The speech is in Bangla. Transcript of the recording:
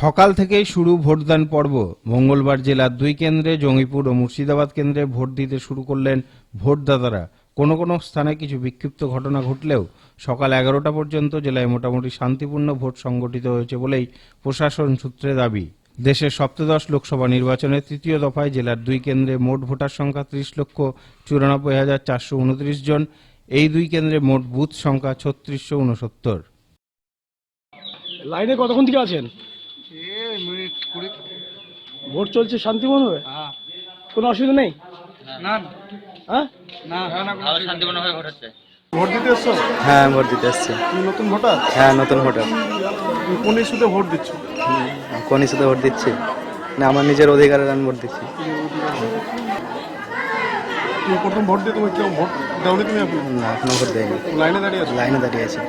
সকাল থেকেই শুরু ভোটদান পর্ব। মঙ্গলবার জেলার দুই কেন্দ্রে, জঙ্গিপুর ও মুর্শিদাবাদ কেন্দ্রে ভোট দিতে শুরু করলেন ভোটদাতারা। কোনো কোনো স্থানে কিছু বিক্ষিপ্ত ঘটনা ঘটলেও সকাল এগারোটা পর্যন্ত জেলায় মোটামুটি শান্তিপূর্ণ ভোট সংগঠিত হয়েছে বলেই প্রশাসন সূত্রে দাবি। দেশের সপ্তদশ লোকসভা নির্বাচনের তৃতীয় দফায় জেলার দুই কেন্দ্রে মোট ভোটার সংখ্যা ত্রিশ লক্ষ চুরানব্বই হাজার চারশো উনত্রিশ জন। এই দুই কেন্দ্রে মোট বুথ সংখ্যা ছত্রিশশো উনসত্তর। লাইনে কতক্ষণ থেকে আছেন? মিনিট কুড়ি। ভোট চলছে শান্তিপূর্ণভাবে হ্যাঁ? কোনো অসুবিধা নেই? না। হ্যাঁ? না। শান্তিপূর্ণভাবে ভোট হচ্ছে ভোট দিতে এসছো? হ্যাঁ ভোট দিতে এসছি। নতুন ভোটার? হ্যাঁ নতুন ভোটার। কোন ইস্যুতে ভোট দিচ্ছ? কোন ইস্যুতে ভোট দিচ্ছি? না আমার নিজের অধিকারের আমি ভোট দিচ্ছি। তুমি প্রথম ভোট দিয়ে তুমি কেউ ভোট দাওনি তুমি না এখনও ভোট দেয়নি। লাইনে দাঁড়িয়ে আছো? লাইনে দাঁড়িয়ে আছি।